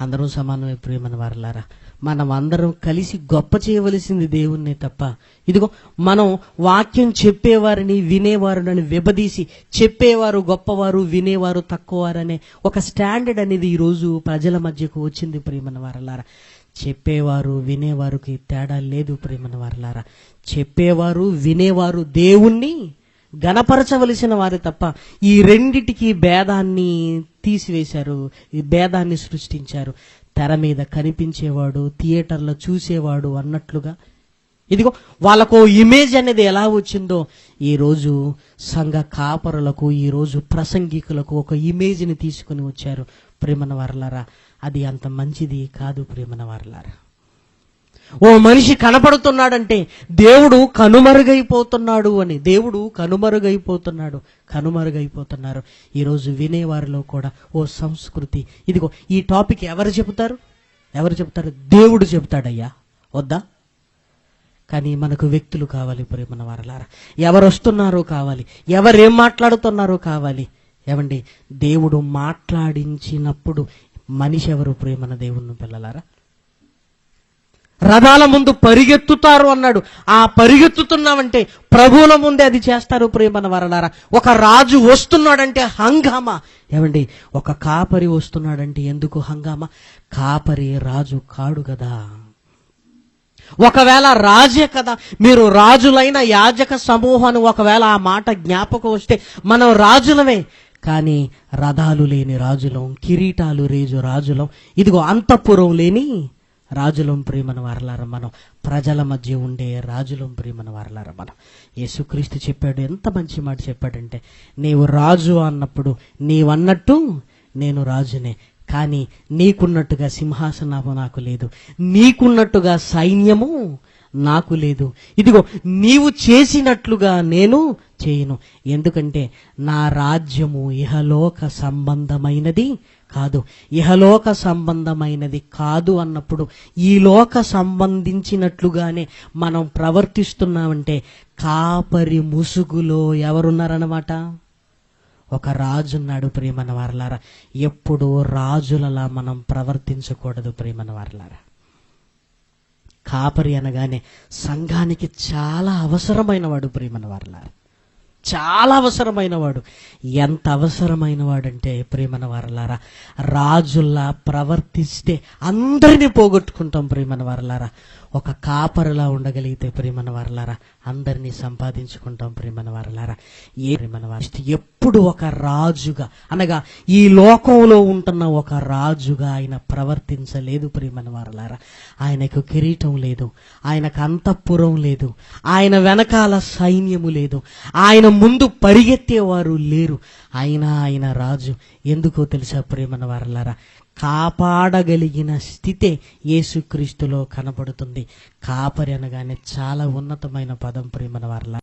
అందరూ సమానమే ప్రేమన వారలారా మనం అందరం కలిసి గొప్ప చేయవలసింది దేవుణ్ణి తప్ప ఇదిగో మనం వాక్యం చెప్పేవారిని వినేవారిని విభదీసి చెప్పేవారు గొప్పవారు వినేవారు తక్కువవారనే ఒక స్టాండర్డ్ అనేది ఈరోజు ప్రజల మధ్యకు వచ్చింది ప్రేమన వారలారా. చెప్పేవారు వినేవారికి తేడా లేదు ప్రేమని వారలారా. చెప్పేవారు వినేవారు దేవుణ్ణి గణపరచవలసిన వారే తప్ప ఈ రెండిటికి భేదాన్ని తీసివేశారు ఈ భేదాన్ని సృష్టించారు. తెర మీద కనిపించేవాడు థియేటర్లో చూసేవాడు అన్నట్లుగా. ఇదిగో వాళ్ళకు ఇమేజ్ అనేది ఎలా వచ్చిందో ఈ రోజు సంఘ కాపరులకు ఈరోజు ప్రసంగికులకు ఒక ఇమేజ్ని తీసుకుని వచ్చారు ప్రేమన వారలారా అది అంత మంచిది కాదు ప్రేమన వారలారా ఓ మనిషి కనపడుతున్నాడంటే దేవుడు కనుమరుగైపోతున్నాడు అని. దేవుడు కనుమరుగైపోతున్నాడు. కనుమరుగైపోతున్నారు. ఈరోజు వినేవారిలో కూడా ఓ సంస్కృతి. ఇదిగో ఈ టాపిక్ ఎవరు చెబుతారు? ఎవరు చెబుతారు? దేవుడు చెబుతాడయ్యా. వద్దా? కానీ మనకు వ్యక్తులు కావాలి ప్రేమన వారలారా. ఎవరు వస్తున్నారో కావాలి. ఎవరేం మాట్లాడుతున్నారో కావాలి. ఏమండి దేవుడు మాట్లాడించినప్పుడు మనిషి ఎవరు ప్రేమన దేవుని పిల్లలారా? రథాల ముందు పరిగెత్తుతారు అన్నాడు. ఆ పరిగెత్తుతున్నామంటే ప్రభువుల ముందే అది చేస్తారు ప్రేమన వరలారా. ఒక రాజు వస్తున్నాడంటే హంగామా. ఏమండి ఒక కాపరి వస్తున్నాడంటే ఎందుకు హంగామా? కాపరి రాజు కాడు కదా. ఒకవేళ రాజే కదా మీరు రాజులైన యాజక సమూహాన్ని ఒకవేళ ఆ మాట జ్ఞాపకం వస్తే మనం రాజులమే. కానీ రథాలు లేని రాజులం కిరీటాలు రేజు రాజులం. ఇదిగో అంతఃపురం లేని రాజులం ప్రేమను వారలారా మనం. ప్రజల మధ్య ఉండే రాజులం ప్రేమను వారలారా మనం. యేసుక్రీస్తు చెప్పాడు ఎంత మంచి మాట చెప్పాడంటే నీవు రాజు అన్నప్పుడు నీవన్నట్టు నేను రాజునే. కానీ నీకున్నట్టుగా సింహాసనము నాకు లేదు. నీకున్నట్టుగా సైన్యము నాకు లేదు. ఇదిగో నీవు చేసినట్లుగా నేను చేయను. ఎందుకంటే నా రాజ్యము ఇహలోక సంబంధమైనది. కాదు. ఇహలోక సంబంధమైనది కాదు అన్నప్పుడు ఈ లోక సంబంధించినట్లుగానే మనం ప్రవర్తిస్తున్నామంటే కాపరి ముసుగులో ఎవరున్నారన్నమాట? ఒక రాజున్నాడు ప్రేమన వారలారా ఎప్పుడు రాజులలా మనం ప్రవర్తించకూడదు ప్రేమన వారలారా కాపరి అనగానే సంఘానికి చాలా అవసరమైన వాడు ప్రేమన వారలారా చాలా అవసరమైన వాడు ఎంత అవసరమైన వాడంటే ప్రేమన వారలారా రాజుల్లా ప్రవర్తిస్తే అందరినీ పోగొట్టుకుంటాం ప్రేమన వారలారా. ఒక కాపరిలా ఉండగలిగితే ప్రేమన వారలారా అందరినీ సంపాదించుకుంటాం ప్రేమన వారలారా ఏ ప్రేమన వారి ఎప్పుడు ఒక రాజుగా అనగా ఈ లోకంలో ఉంటున్న ఒక రాజుగా ఆయన ప్రవర్తించలేదు ప్రేమన వారలారా ఆయనకు కిరీటం లేదు ఆయనకు అంతఃపురం లేదు ఆయన వెనకాల సైన్యము లేదు ఆయన ముందు పరిగెత్తేవారు లేరు. అయినా ఆయన రాజు ఎందుకో తెలుసా ప్రేమన వారలారా కాపాడగలిగిన స్థితే యేసుక్రీస్తులో కనపడుతుంది కాపరి అనగానే చాలా ఉన్నతమైన పదం ప్రేమన వారిలా